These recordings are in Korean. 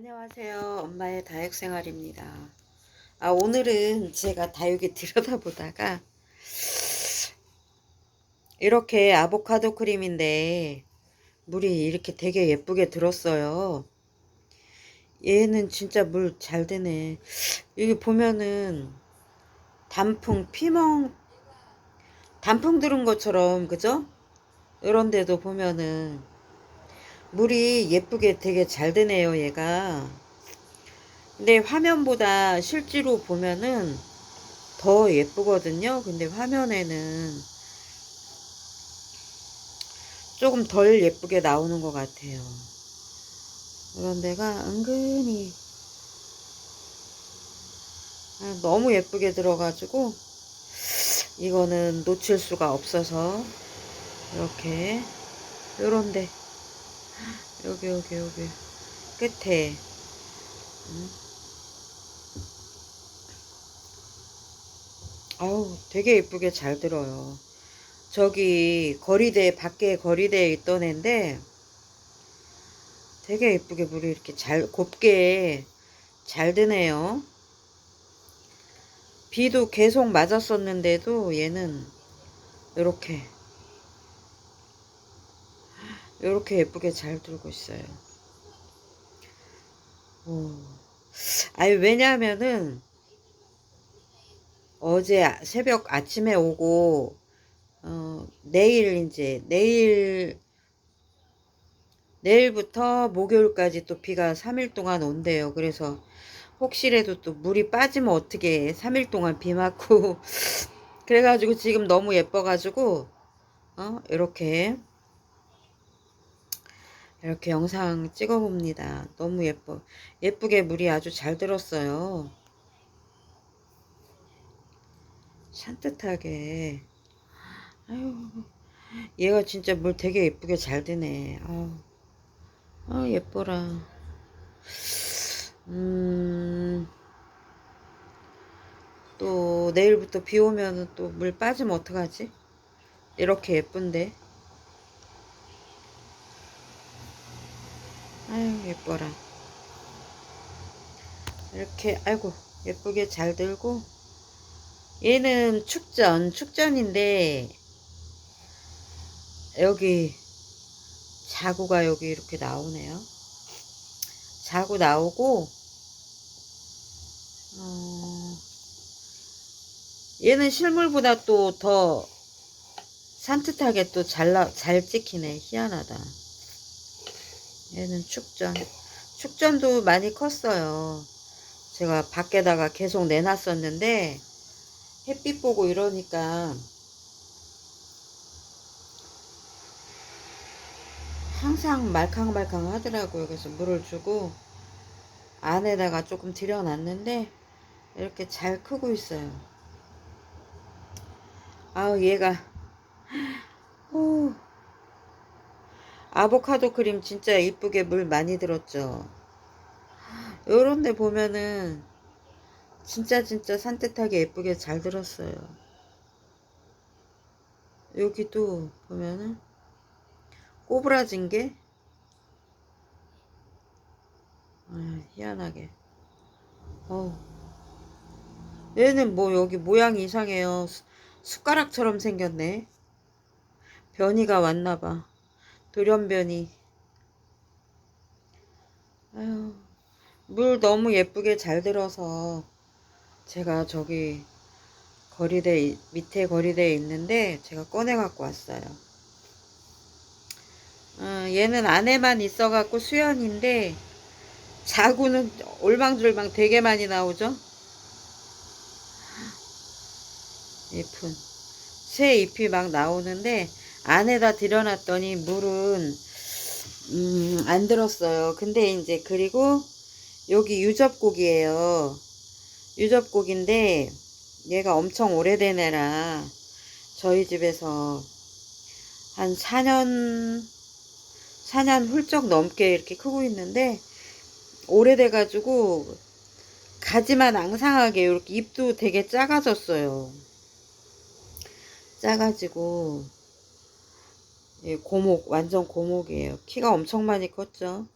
안녕하세요. 엄마의 다육 생활입니다. 아, 오늘은 제가 다육이 들여다보다가 이렇게 아보카도 크림인데 물이 이렇게 되게 예쁘게 들었어요. 얘는 진짜 물 잘 되네. 여기 보면은 단풍, 피멍, 단풍 들은 것처럼, 그죠? 이런 데도 보면은 물이 예쁘게 되게 잘 되네요, 얘가. 근데 화면보다 실제로 보면은 더 예쁘거든요. 근데 화면에는 조금 덜 예쁘게 나오는 것 같아요. 그런 데가 은근히 아, 너무 예쁘게 들어가지고 이거는 놓칠 수가 없어서 이렇게 요런데 여기 여기 여기. 끝에. 음. 아우 되게 예쁘게 잘 들어요. 저기 거리대 밖에 거리대에 있던 애인데 되게 예쁘게 물이 이렇게 잘 곱게 잘 드네요. 비도 계속 맞았었는데도 얘는 이렇게 이렇게 예쁘게 잘 들고 있어요. 오. 아니 왜냐하면은 어제 아- 새벽 아침에 오고 어, 내일 이제 내일 내일부터 목요일까지 또 비가 3일 동안 온대요. 그래서 혹시라도 또 물이 빠지면 어떻게 3일 동안 비 맞고 그래가지고 지금 너무 예뻐가지고 어 이렇게 이렇게 영상 찍어 봅니다. 너무 예뻐. 예쁘게 물이 아주 잘 들었어요. 산뜻하게. 아유, 얘가 진짜 물 되게 예쁘게 잘 드네. 아유, 아 예뻐라. 음, 또 내일부터 비 오면 또 물 빠지면 어떡하지? 이렇게 예쁜데. 아유 예뻐라. 이렇게 아이고 예쁘게 잘 들고. 얘는 축전 축전인데 여기 자구가 여기 이렇게 나오네요. 자구 나오고 어, 얘는 실물보다 또 더 산뜻하게 또 잘 잘 찍히네. 희한하다 얘는 축전. 축전도 많이 컸어요. 제가 밖에다가 계속 내놨었는데 햇빛 보고 이러니까 항상 말캉말캉 하더라고요. 그래서 물을 주고 안에다가 조금 들여놨는데 이렇게 잘 크고 있어요. 아우 얘가 오 아보카도 크림 진짜 이쁘게 물 많이 들었죠. 요런 데 보면은 진짜 진짜 산뜻하게 예쁘게 잘 들었어요. 여기도 보면은 꼬부라진 게 아, 희한하게 어 얘는 뭐 여기 모양이 이상해요. 숟가락처럼 생겼네. 변이가 왔나봐. 돌연변이. 아유, 물 너무 예쁘게 잘 들어서 제가 저기 거리대 밑에 거리대에 있는데 제가 꺼내 갖고 왔어요. 어, 얘는 안에만 있어 갖고 수연인데 자구는 올망졸망 되게 많이 나오죠. 잎은 새 잎이 막 나오는데 안에다 들여놨더니 물은 음, 안 들었어요. 근데 이제 그리고 여기 유접곡이에요. 유접곡인데 얘가 엄청 오래된 애라 저희 집에서 한 4년 4년 훌쩍 넘게 이렇게 크고 있는데 오래돼 가지고 가지만 앙상하게 이렇게 잎도 되게 작아졌어요. 작아지고 예, 고목, 완전 고목이에요. 키가 엄청 많이 컸죠.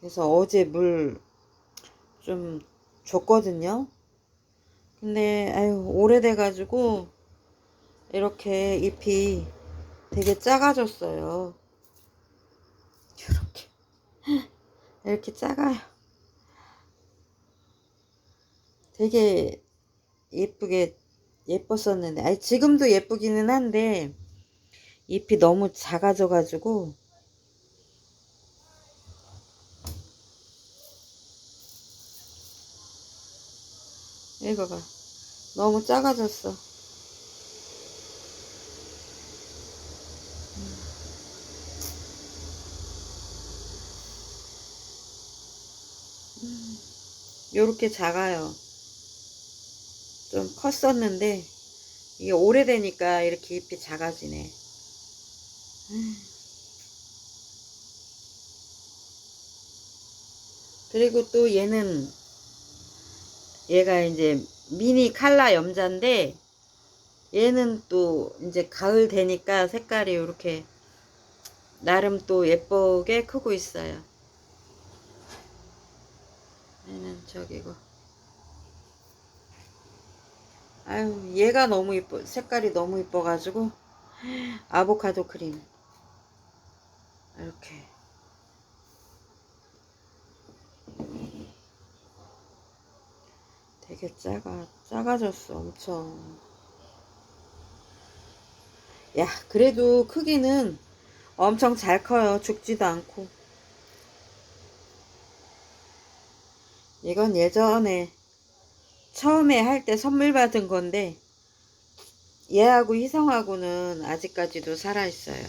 그래서 어제 물 좀 줬거든요. 근데 아유 오래돼 가지고 이렇게 잎이 되게 작아졌어요. 이렇게 이렇게 작아요. 되게 예쁘게 예뻤었는데 아니 지금도 예쁘기는 한데 잎이 너무 작아져 가지고 이거 봐. 너무 작아졌어. 요렇게 작아요. 좀 컸었는데 이게 오래되니까 이렇게 잎이 작아지네 그리고 또 얘는 얘가 이제 미니 칼라 염자인데 얘는 또 이제 가을 되니까 색깔이 이렇게 나름 또 예쁘게 크고 있어요. 얘는 저기고. 아유 얘가 너무 이뻐 색깔이 너무 이뻐가지고. 아보카도 크림 이렇게. 되게 작아 작아졌어 엄청. 야 그래도 크기는 엄청 잘 커요 죽지도 않고. 이건 예전에 처음에 할 때 선물 받은 건데 얘하고 희성하고는 아직까지도 살아 있어요